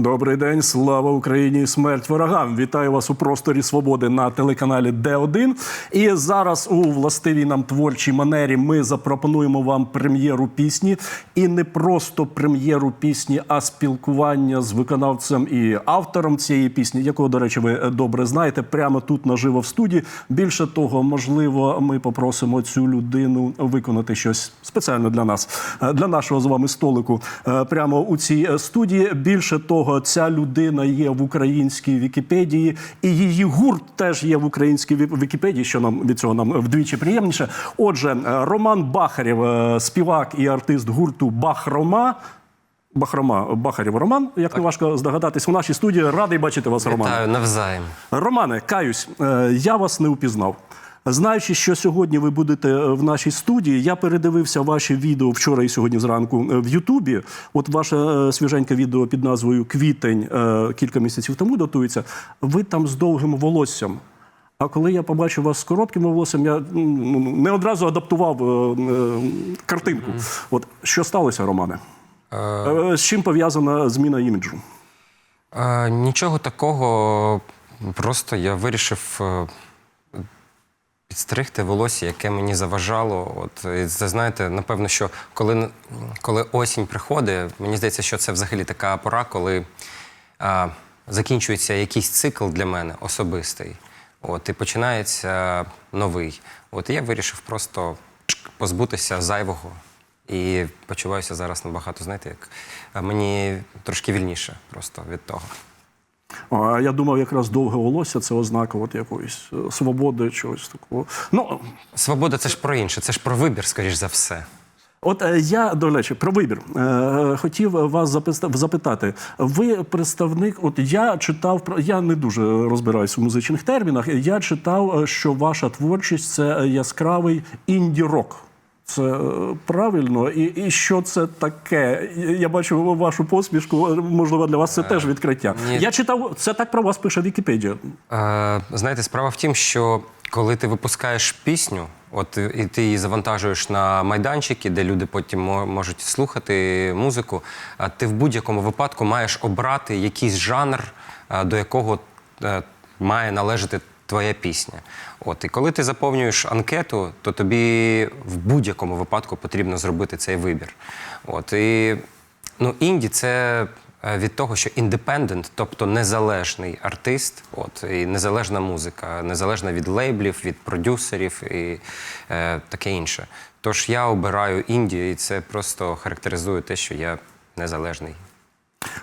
Добрий день, слава Україні, смерть ворогам! Вітаю вас у просторі свободи на телеканалі Д1. І зараз у властивій нам творчій манері ми запропонуємо вам прем'єру пісні. І не просто прем'єру пісні, а спілкування з виконавцем і автором цієї пісні, якого, до речі, ви добре знаєте, прямо тут наживо в студії. Більше того, можливо, ми попросимо цю людину виконати щось спеціально для нас, для нашого з вами столику, е, прямо у цій студії. Більше того, ця людина є в українській Вікіпедії, і її гурт теж є в українській Вікіпедії, що нам від цього нам вдвічі приємніше. Отже, е, Роман Бахарєв, е, співак і артист гурту Бахрома. Бахрома Бахарєв Роман, як не важко здогадатись, у нашій студії радий бачити вас, Роман. Вітаю навзаєм. Романе, каюсь, е, я вас не упізнав. Знаючи, що сьогодні ви будете е, в нашій студії, я передивився ваші відео вчора і сьогодні зранку е, в Ютубі. От ваше е, свіженьке відео під назвою Квітень кілька місяців тому датується. Ви там з довгим волоссям. А коли я побачив вас з коротким волоссям, я ну, не одразу адаптував картинку. От що сталося, Романе? З чим пов'язана зміна іміджу? Нічого такого, просто я вирішив підстригти волосся, яке мені заважало. От це знаєте, напевно, що коли, коли осінь приходить, мені здається, що це взагалі така пора, коли е, закінчується якийсь цикл для мене особистий. От, і починається новий. От і я вирішив просто позбутися зайвого. І почуваюся зараз набагато, знаєте, як мені трошки вільніше просто від того. Я думав, якраз довге волосся це ознака от якоїсь е, свободи, чогось такого. Ну, Свобода це ж про інше, це ж про вибір, скоріш за все. от е, я, до речі, про вибір е, хотів вас запитати. Ви представник, от я читав я не дуже розбираюся в музичних термінах. Я читав, що ваша творчість це яскравий інді-рок. Це е, правильно, і, і що це таке? Я бачу вашу посмішку. Можливо, для вас це теж відкриття. ні. Я читав, це так про вас пише Вікіпедія. Е, знаєте, справа в тім, що коли ти випускаєш пісню, от і ти її завантажуєш на майданчики, де люди потім можуть слухати музику, а ти в будь-якому випадку маєш обрати якийсь жанр, е, до якого е, має належати твоя пісня. От і коли ти заповнюєш анкету, то тобі в будь-якому випадку потрібно зробити цей вибір. От і ну, інді це е, від того, що індепендент, тобто незалежний артист, от і незалежна музика, незалежна від лейблів, від продюсерів і е, таке інше. Тож я обираю інді, і це просто характеризує те, що я незалежний.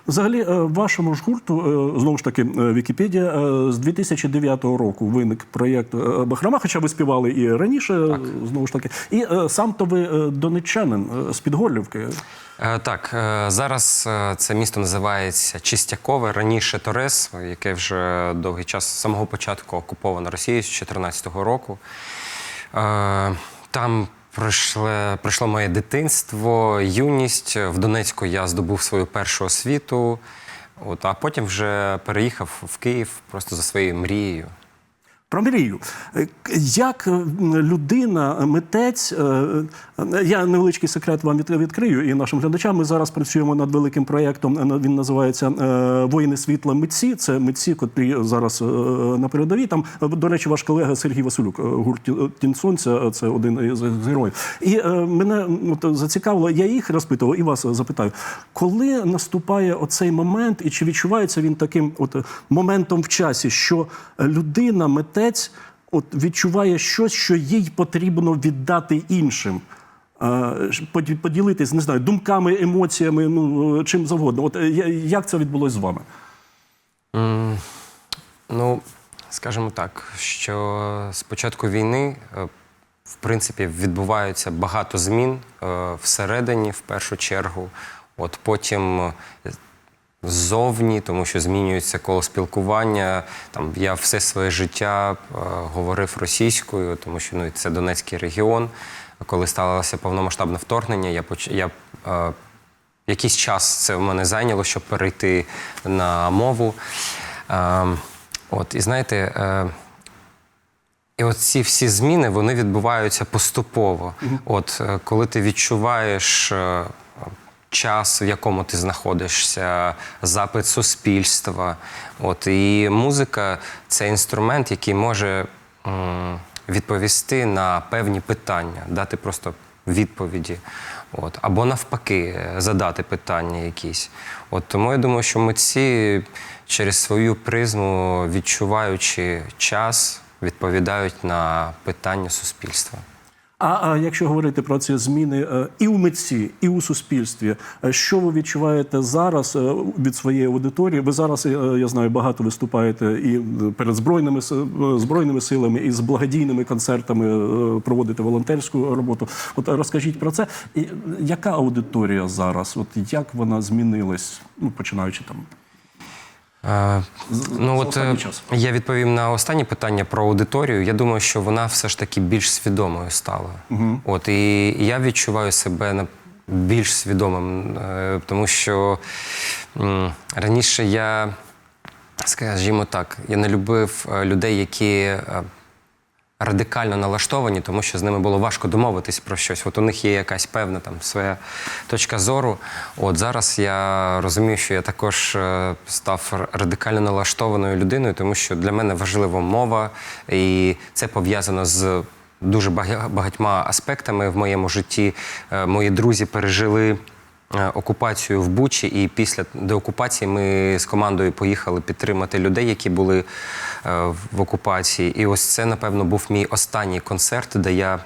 Взагалі, е, вашому ж гурту, е, знову ж таки, е, Вікіпедія, з 2009 року виник проєкт Бахрама, хоча ви співали і раніше, е, знову ж таки. І сам то ви донеччанин з Підгорлівки. Так, зараз це місто називається Чистякове, раніше Торес, яке вже довгий час з самого початку окуповано Росією з 2014 року. Там пройшло, пройшло моє дитинство, юність. В Донецьку я здобув свою першу освіту, от, а потім вже переїхав в Київ просто за своєю мрією. Про мрію. Е, Як е, людина, митець, е, я невеличкий секрет вам відкрию і нашим глядачам. Ми зараз працюємо над великим проєктом. Він називається Воїни світла митці. Це митці, котрі зараз на передовій. Там, до речі, ваш колега Сергій Василюк, гурт «Ті- Тінь Сонця, це один із героїв. І мене от, зацікавило, я їх розпитував і вас запитаю, коли наступає оцей момент, і чи відчувається він таким от моментом в часі, що людина, митець, от відчуває щось, що їй потрібно віддати іншим. е, Поділитись, не знаю, думками, емоціями, ну е, чим завгодно. От е, як це відбулося з вами? М, Ну, скажімо так, що з початку війни, в принципі, відбуваються багато змін всередині, в першу чергу. От потім ззовні, тому що змінюється коло спілкування. Там я все своє життя е, говорив російською, тому що ну, це Донецький регіон. Коли сталося повномасштабне вторгнення, я поч... я е, якийсь час це в мене зайняло, щоб перейти на мову. Е, от, і знаєте, е, і от ці всі зміни вони відбуваються поступово. От е, коли ти відчуваєш е, час, в якому ти знаходишся, запит суспільства. От і музика це інструмент, який може відповісти на певні питання, дати просто відповіді. От, або навпаки, задати питання якісь. От тому я думаю, що митці через свою призму, відчуваючи час, відповідають на питання суспільства. А, а якщо говорити про ці зміни е, і у митці, і у суспільстві, е, що ви відчуваєте зараз е, від своєї аудиторії? Ви зараз, я знаю, багато виступаєте і перед збройними збройними силами, і з благодійними концертами проводите волонтерську роботу. От розкажіть про це. І яка аудиторія зараз? От як вона змінилась? Ну починаючи там. Ну от е, я відповім на останнє питання про аудиторію. Я думаю, що вона все ж таки більш свідомою стала. От і я відчуваю себе більш свідомим, е, тому що раніше я, скажімо так, я не любив е, людей, які. Радикально налаштовані, тому що з ними було важко домовитись про щось. От у них є якась певна там своя точка зору. От зараз я розумію, що я також е, став радикально налаштованою людиною, тому що для мене важлива мова, і це пов'язано з. Дуже багатьма аспектами в моєму житті Е, мої друзі пережили е, окупацію в Бучі, і після деокупації ми з командою поїхали підтримати людей, які були в окупації. І ось це, напевно, був мій останній концерт, де я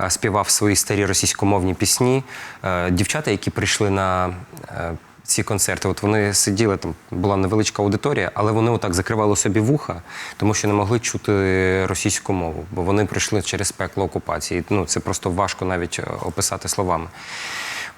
е, співав свої старі російськомовні пісні. Е, Дівчата, які прийшли на е, ці концерти, от вони сиділи там, була невеличка аудиторія, але вони отак закривали собі вуха, тому що не могли чути російську мову, бо вони прийшли через пекло окупації. Ну це просто важко навіть е, описати словами.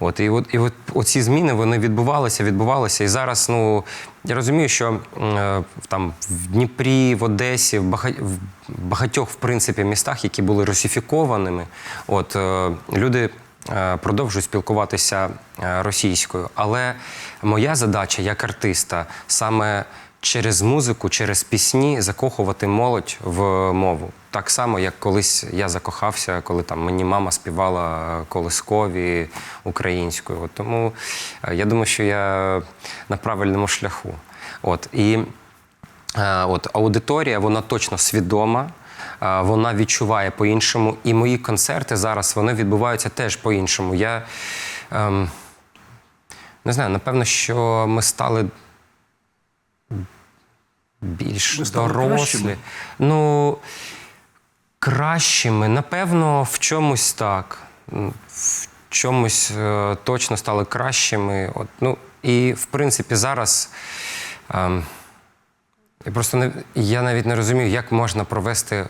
От і от і от оці зміни вони відбувалися, відбувалися. І зараз, ну я розумію, що е, там в Дніпрі, в Одесі, в бага- в багатьох в принципі містах, які були русифікованими, от е, люди. е, Продовжують спілкуватися російською, але моя задача як артиста саме через музику, через пісні закохувати молодь в мову. Так само, як колись я закохався, коли там мені мама співала колискові українською. От, тому е, я думаю, що я на правильному шляху. От, і е, от, аудиторія, вона точно свідома. е, Вона відчуває по-іншому, і мої концерти зараз вони відбуваються теж по-іншому. Я ем, не знаю, напевно, що ми стали більш стали дорослі. кращими? Ну, кращими, напевно, в чомусь так. В чомусь е, точно стали кращими. От, ну, і, в принципі, зараз. ем, я просто не, я навіть не розумію, як можна провести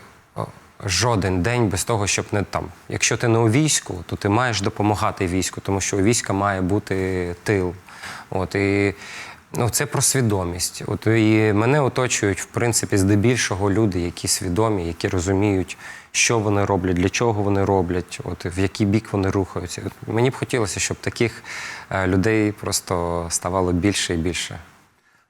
жоден день без того, щоб не там. Якщо ти не у війську, то ти маєш допомагати війську, тому що у війська має бути тил. От, і ну, це про свідомість. От, і мене оточують, в принципі, здебільшого люди, які свідомі, які розуміють, що вони роблять, для чого вони роблять, от, в який бік вони рухаються. От, мені б хотілося, щоб таких е, людей просто ставало більше і більше.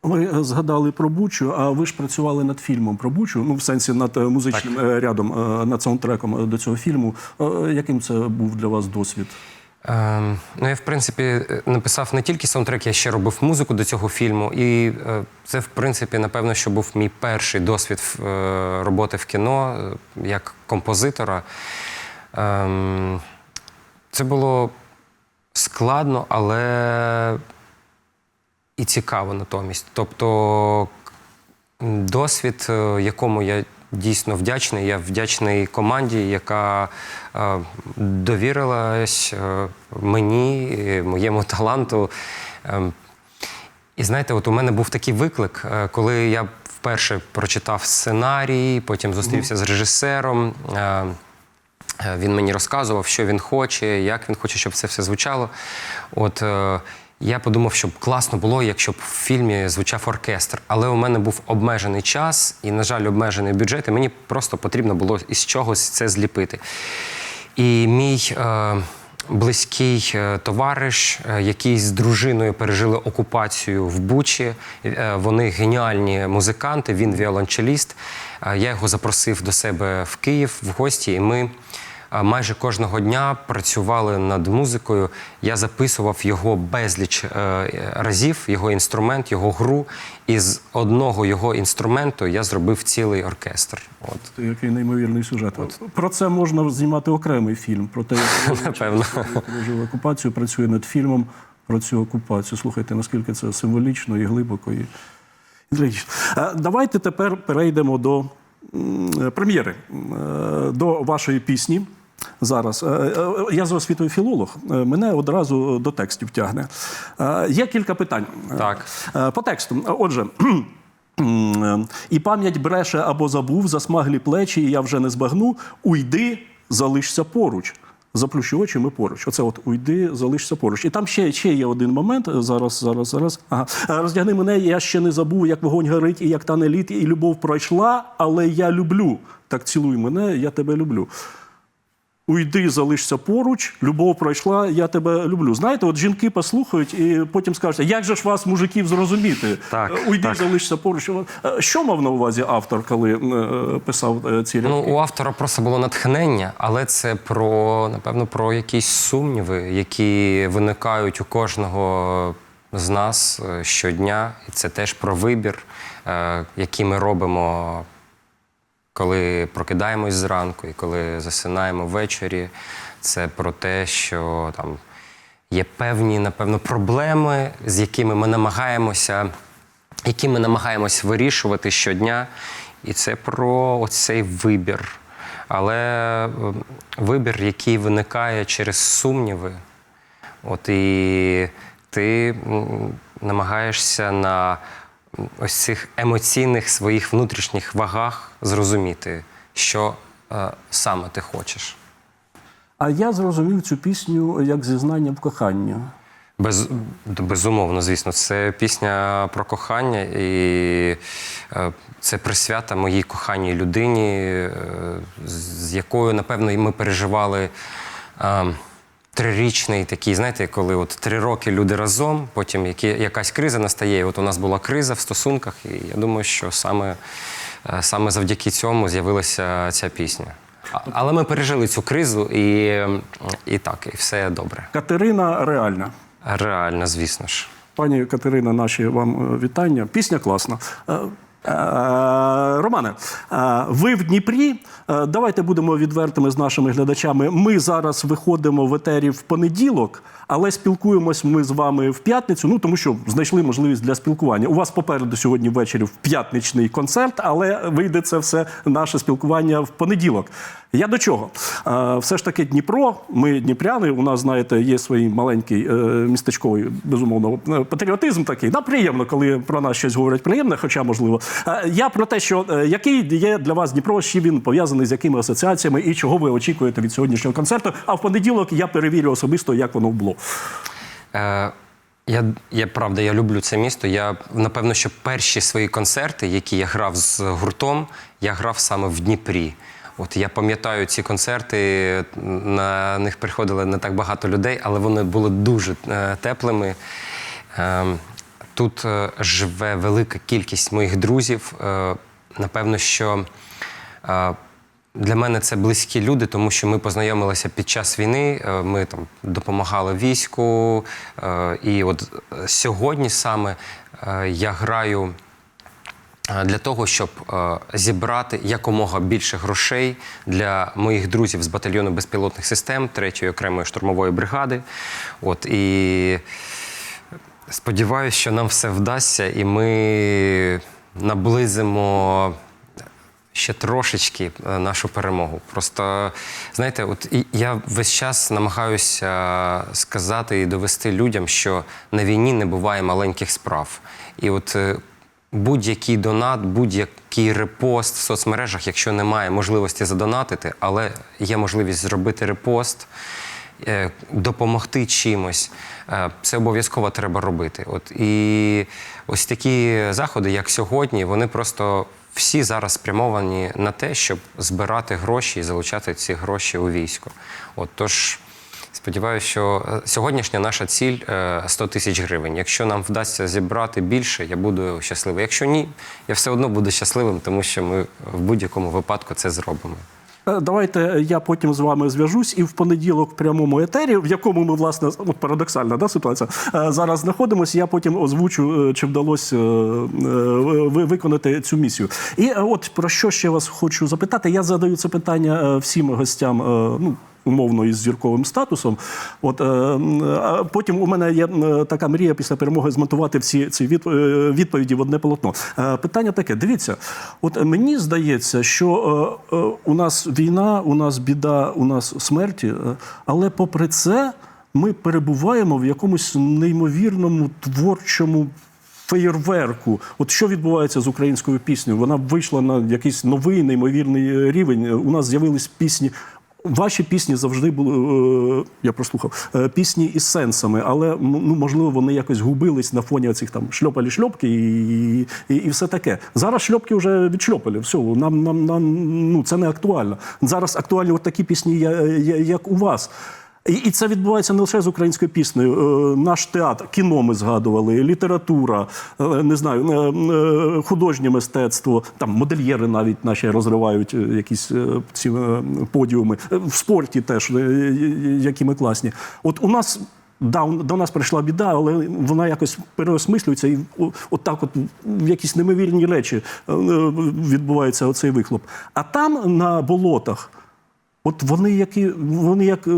Ви е, згадали про Бучу, а ви ж працювали над фільмом про Бучу, ну в сенсі над е, музичним е, рядом, над саундтреком до цього фільму. Яким це був для вас досвід? Ем, ну, я, в принципі, е, написав не тільки саундтрек, я ще робив музику до цього фільму. І е, це, в принципі, напевно, що був мій перший досвід е, роботи в кіно е, як композитора. Ем, це було складно, але і цікаво натомість. Тобто досвід, е, якому я дійсно вдячний. Я вдячний команді, яка е, довірилась е, мені, е, моєму таланту. Ем, І знаєте, от у мене був такий виклик, коли я вперше прочитав сценарій, потім зустрівся з режисером. Він мені розказував, що він хоче, як він хоче, щоб це все звучало. От я подумав, що класно було, якщо б в фільмі звучав оркестр. Але у мене був обмежений час і, на жаль, обмежений бюджет, і мені просто потрібно було із чогось це зліпити. І мій е, близький е, товариш, е, який з дружиною пережили окупацію в Бучі. Е, вони геніальні музиканти, він віолончеліст. Е, я його запросив до себе в Київ в гості, і ми майже кожного дня працювали над музикою. Я записував його безліч е, разів, його інструмент, його гру. І з одного його інструменту я зробив цілий оркестр. От. Який неймовірний сюжет. Про це можна знімати окремий фільм. Про те, як Напевно. пережив окупацію, працює над фільмом про цю окупацію. Слухайте, наскільки це символічно і глибоко. І... Е, Давайте тепер перейдемо до прем'єри, е, до вашої пісні. Зараз Е, е, я за освітою філолог. Е, Мене одразу до текстів тягне. Є кілька питань. Так. По тексту. Отже. І пам'ять бреше або забув, засмаглі плечі, і я вже не збагну. Уйди, залишся поруч. Заплющу очі, ми поруч. Оце от уйди, залишся поруч. І там ще, ще є один момент. Зараз, зараз, зараз. Ага. Роздягни мене, я ще не забув, як вогонь горить, і як тане літ, і любов пройшла, але я люблю. Так цілуй мене, я тебе люблю. Уйди, залишся поруч, любов пройшла, я тебе люблю. Знаєте, от жінки послухають і потім скажуть, як же ж вас, мужиків, зрозуміти? Так, Е, Уйди, так. залишся поруч. Е, Що мав на увазі автор, коли е, писав ці рядки? Ну, у автора просто було натхнення, але це про, напевно, про якісь сумніви, які виникають у кожного з нас щодня. І це теж про вибір, який ми робимо, коли прокидаємось зранку і коли засинаємо ввечері. Це про те, що там є певні, напевно, проблеми, з якими ми намагаємося які ми намагаємось вирішувати щодня. І це про цей вибір. Але вибір, який виникає через сумніви. От і ти намагаєшся на ось цих емоційних своїх внутрішніх вагах зрозуміти, що е, саме ти хочеш. А я зрозумів цю пісню як зізнання в коханні. Без, безумовно, звісно, це пісня про кохання, і е, це присвята моїй коханій людині, е, з- якою, напевно, і ми переживали е, трирічний такий, знаєте, коли от три роки люди разом, потім які, якась криза настає. І от у нас була криза в стосунках, і я думаю, що саме, е, саме завдяки цьому з'явилася ця пісня. Але ми пережили цю кризу, і, і так, і все добре. Катерина реальна. Реально, звісно ж. Пані Катерина, наші вам е, вітання. Пісня класна. Е, Романе, е, ви в Дніпрі. Е, Давайте будемо відвертими з нашими глядачами. Ми зараз виходимо в етері в понеділок, але спілкуємось ми з вами в п'ятницю. Ну тому що знайшли можливість для спілкування. У вас попереду сьогодні ввечері в п'ятничний концерт, але вийде це все наше спілкування в понеділок. Я до чого? Все ж таки Дніпро, ми дніпряни. У нас, знаєте, є свій маленький містечковий, безумовно, патріотизм такий. Да, приємно, коли про нас щось говорять приємне, хоча можливо. Е, Я про те, що е, який є для вас Дніпро, чим він пов'язаний з якими асоціаціями і чого ви очікуєте від сьогоднішнього концерту. А в понеділок я перевірю особисто, як воно було. Е, я, я правда, я люблю це місто. Я напевно, що перші свої концерти, які я грав з гуртом, я грав саме в Дніпрі. От я пам'ятаю ці концерти, на них приходило не так багато людей, але вони були дуже е, теплими. Е, тут е, живе велика кількість моїх друзів. Е, напевно, що е, для мене це близькі люди, тому що ми познайомилися під час війни. Ми там допомагали війську. І от сьогодні саме я граю для того, щоб зібрати якомога більше грошей для моїх друзів з батальйону безпілотних систем 3-ї окремої штурмової бригади. От і сподіваюся, що нам все вдасться, і ми наблизимо ще трошечки е, нашу перемогу. Просто знаєте, от я весь час намагаюся сказати і довести людям, що на війні не буває маленьких справ. І от е, будь-який донат, будь-який репост в соцмережах, якщо немає можливості задонатити, але є можливість зробити репост. Е, Допомогти чимось, е, це обов'язково треба робити. От і ось такі заходи, як сьогодні, вони просто всі зараз спрямовані на те, щоб збирати гроші і залучати ці гроші у військо. От тож сподіваюся, що е, сьогоднішня наша ціль е, 100 тисяч гривень. Якщо нам вдасться зібрати більше, я буду щасливий. Якщо ні, я все одно буду щасливим, тому що ми в будь-якому випадку це зробимо. Давайте я потім з вами зв'яжусь і в понеділок в прямому етері, в якому ми, власне, от парадоксальна да, ситуація, е, зараз знаходимося. Я потім озвучу, е, чи вдалося е, ви- виконати цю місію. І от про що ще вас хочу запитати. Я задаю це питання всім гостям. Ну, умовно із зірковим статусом. От е, а потім у мене є така мрія після перемоги змонтувати всі ці е, відповіді в одне полотно. Е, питання таке: дивіться, от мені здається, що у нас війна, у нас біда, у нас смерті, але попри це ми перебуваємо в якомусь неймовірному творчому. Феєрверку, от що відбувається з українською піснею? Вона вийшла на якийсь новий неймовірний рівень. У нас з'явились пісні. Ваші пісні завжди були, е, я прослухав, е, пісні із сенсами, але ну, можливо вони якось губились на фоні цих там шльопалі шльопки і, і, і все таке. Зараз шльопки вже відшльопали. Все, нам, нам, нам ну, це не актуально. Зараз актуальні от такі пісні, як у вас. І, це відбувається не лише з українською піснею. Е, наш театр, кіно ми згадували, література, е, не знаю, е, художнє мистецтво, там модельєри навіть наші розривають якісь ці подіуми. В спорті теж, які ми класні. От у нас. Да, до нас прийшла біда, але вона якось переосмислюється, і о- от от в якісь неймовірні речі відбувається оцей вихлоп. А там на болотах От вони, які вони як е,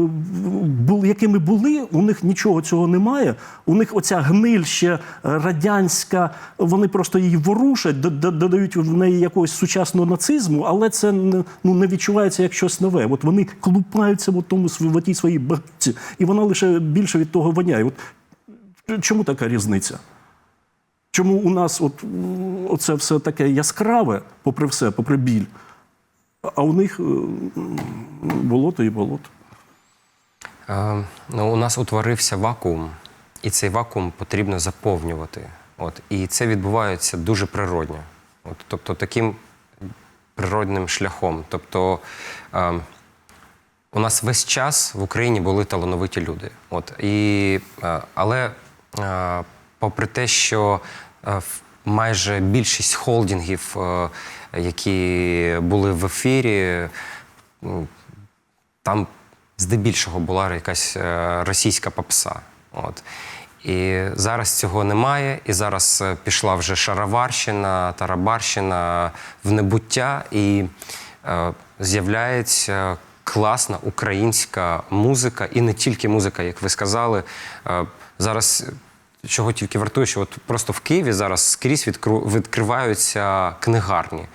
були, якими були, у них нічого цього немає. У них оця гниль ще е, радянська, вони просто її ворушать, додають в неї якогось сучасного нацизму, але це ну, не відчувається як щось нове. От вони клупаються в тому в тій своїй багці, і вона лише більше від того воняє. От чому така різниця? Чому у нас от, оце все таке яскраве, попри все, попри біль, а у них е, болото і болото. Е, ну, у нас утворився вакуум, і цей вакуум потрібно заповнювати. От, і це відбувається дуже природньо. От, тобто таким природним шляхом. Тобто е, у нас весь час в Україні були талановиті люди. От, і, е, але е, попри те, що е, майже більшість холдингів, е, які були в ефірі, ну, там здебільшого була якась е, російська попса. От. І зараз цього немає, і зараз е, пішла вже шароварщина, тарабарщина в небуття, і е, з'являється класна українська музика, і не тільки музика, як ви сказали. Е, зараз чого тільки вартує, що от просто в Києві зараз скрізь відкриваються книгарні.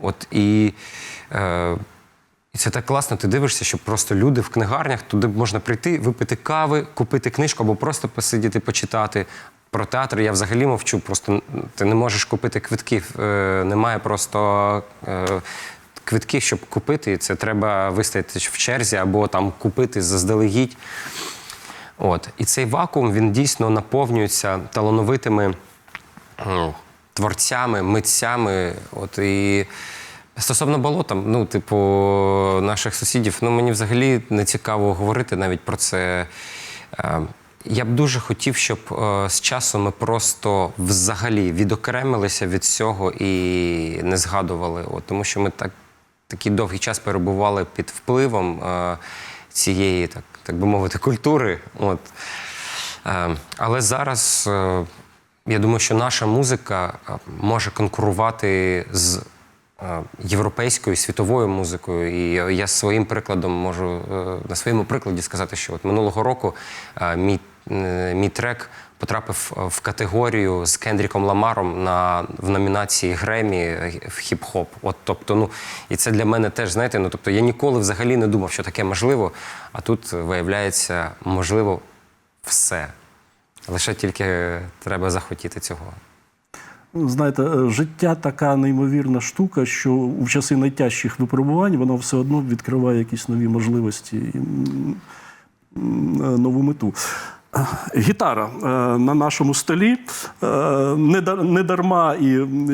От і е, і це так класно, ти дивишся, що просто люди в книгарнях, туди можна прийти, випити кави, купити книжку або просто посидіти, почитати. Про театр я взагалі мовчу. Просто ти не можеш купити квитків. Е, немає просто е, квитків, щоб купити. І Це треба вистояти в черзі або там купити заздалегідь. От. І цей вакуум він дійсно наповнюється талановитими творцями, митцями. От і стосовно болота, ну, типу, наших сусідів, ну мені взагалі не цікаво говорити навіть про це. Е, Я б дуже хотів, щоб е, з часом ми просто взагалі відокремилися від цього і не згадували. От, тому що ми так такий довгий час перебували під впливом е, цієї, так, так би мовити, культури. От. Е, але зараз е, я думаю, що наша музика е, може конкурувати з європейською світовою музикою. І я своїм прикладом можу на своєму прикладі сказати, що от минулого року мій, мій трек потрапив е, в категорію з Кендріком Ламаром на в номінації Гремі в хіп-хоп. От тобто, ну і це для мене теж знаєте. Ну тобто я ніколи взагалі не думав, що таке можливо. А тут виявляється можливо все. Лише тільки треба захотіти цього. Знаєте, е, життя така неймовірна штука, що у часи найтяжчих випробувань воно все одно відкриває якісь нові можливості і нову мету. Гітара е, на нашому столі. Е, Не дарма, і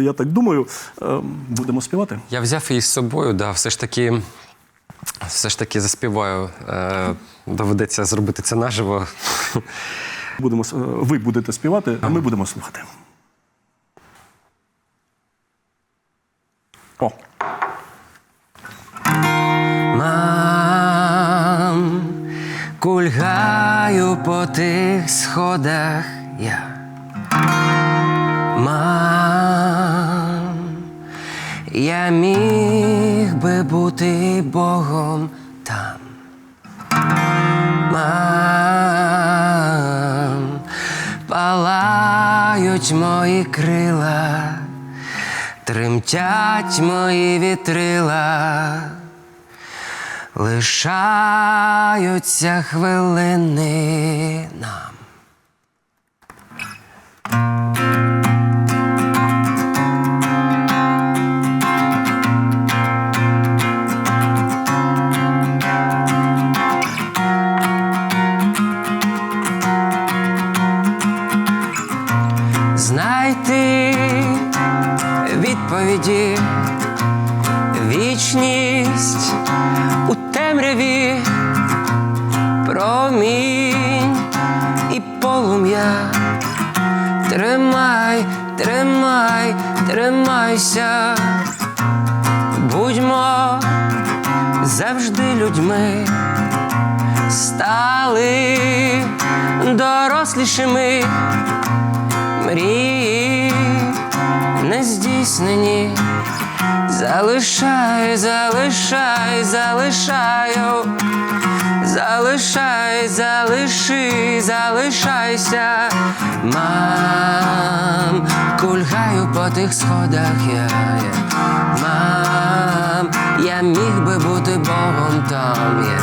я так думаю, е, будемо співати. Я взяв її з собою, да, все ж таки, все ж таки заспіваю. Доведеться зробити це наживо. Будемо, ви будете співати, а ми будемо слухати. О. Кульгаю по тих сходах я. Мам, я міг би бути Богом там. Мам, палають мої крила, тремтять мої вітрила, лишаються хвилини нам. Знайти відповіді, вічність темряві, промінь і полум'я. Тримай, тримай, тримайся, будьмо завжди людьми, стали дорослішими мрії не здійснені. Залишай, залишай, залишаю, залишай, залиши, залишайся, мам, кульгаю по тих сходах я, я. мам, я міг би бути Богом там є,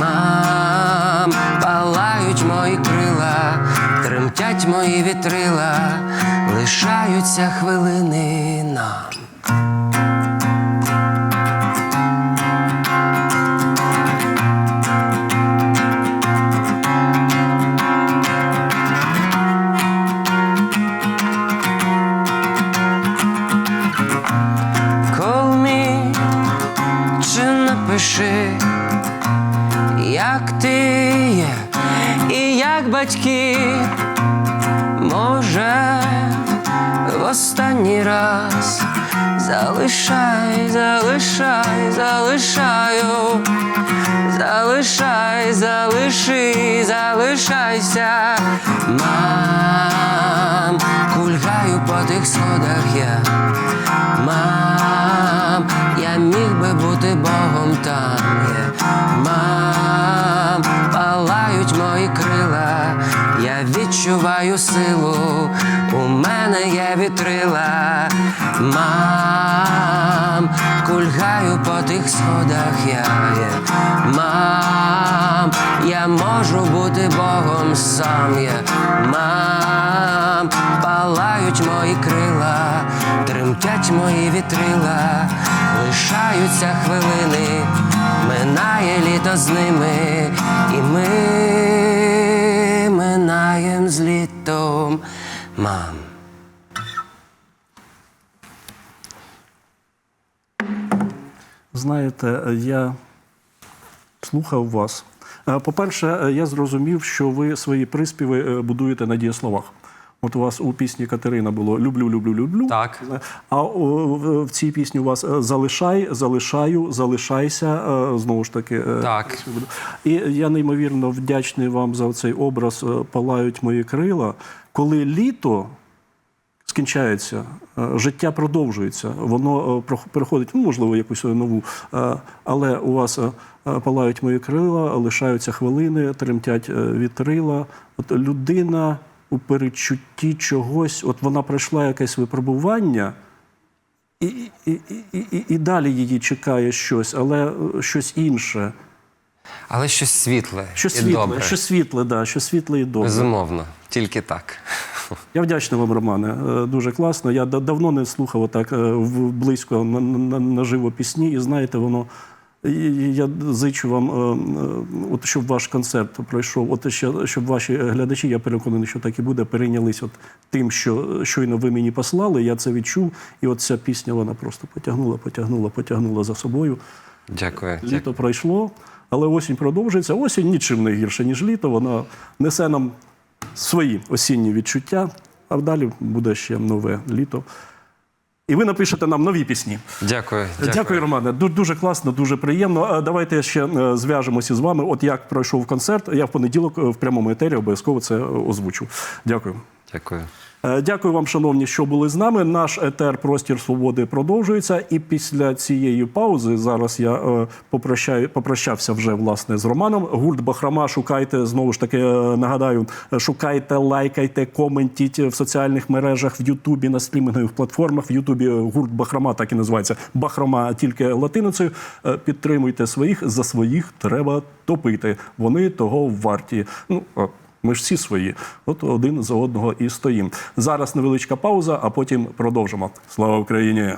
мам, палають мої крила, тремтять мої вітрила, лишаються хвилини батьки, може, в останній раз. Залишай, залишай, залишаю, залишай, залиши, залишайся, мам, кульгаю по тих сходах я. Мам, відчуваю силу, у мене є вітрила. Мам, кульгаю по тих сходах я є. Мам, я можу бути Богом сам є. Мам, палають мої крила, тремтять мої вітрила, лишаються хвилини, минає літо з ними, і ми мам. Знаєте, я слухав вас. Е, По-перше, е, я зрозумів, що ви свої приспіви е, будуєте на дієсловах. От у вас у пісні Катерина було люблю, люблю, люблю. Так. А о, в- в цій пісні у вас залишай, залишаю, залишайся. Знову ж таки, Так. і я неймовірно вдячний вам за цей образ Палають мої крила. Коли літо скінчається, е, життя продовжується, воно е, переходить, ну, можливо, якусь нову, е, але у вас палають мої крила, лишаються хвилини, тремтять вітрила. От людина у передчутті чогось, от вона пройшла якесь випробування. І, і, і, і, і, далі її чекає щось, але щось інше. Але щось світле Що і світле, добре. що світле, да, що світле і добре. Безумовно, тільки так. Я вдячний вам, Романе. Е, Дуже класно. Я давно не слухав так близько на, на, наживо пісні, і знаєте, воно. Я зичу вам, е, е, от щоб ваш концерт пройшов, от ще щоб ваші глядачі, я переконаний, що так і буде, перейнялись от тим, що щойно ви мені послали. Я це відчув, і от ця пісня вона просто потягнула, потягнула, потягнула за собою. Дякую. дякую. Літо пройшло, але осінь продовжується. Осінь нічим не гірше, ніж літо. Вона несе нам свої осінні відчуття, а далі буде ще нове літо. і ви напишете нам нові пісні. Дякую. Дякую, Романе. Дуже класно, дуже приємно. Давайте ще е, зв'яжемося з вами. От як пройшов концерт. Я в понеділок е, в прямому етері обов'язково це е, озвучу. Дякую. Дякую. Е, Дякую вам, шановні, що були з нами. Наш етер Простір Свободи продовжується. І після цієї паузи зараз я е, попрощаю, попрощався вже власне з Романом. Гурт Бахрама. Шукайте знову ж таки. е, Нагадаю, шукайте, лайкайте, коментіть в соціальних мережах в Ютубі на стрімінгових платформах. В Ютубі гурт Бахрама так і називається Бахрома тільки латиницею. Підтримуйте своїх за своїх треба топити. Вони того варті. Ну ми ж всі свої. От один за одного і стоїмо. Зараз невеличка пауза, а потім продовжимо. Слава Україні!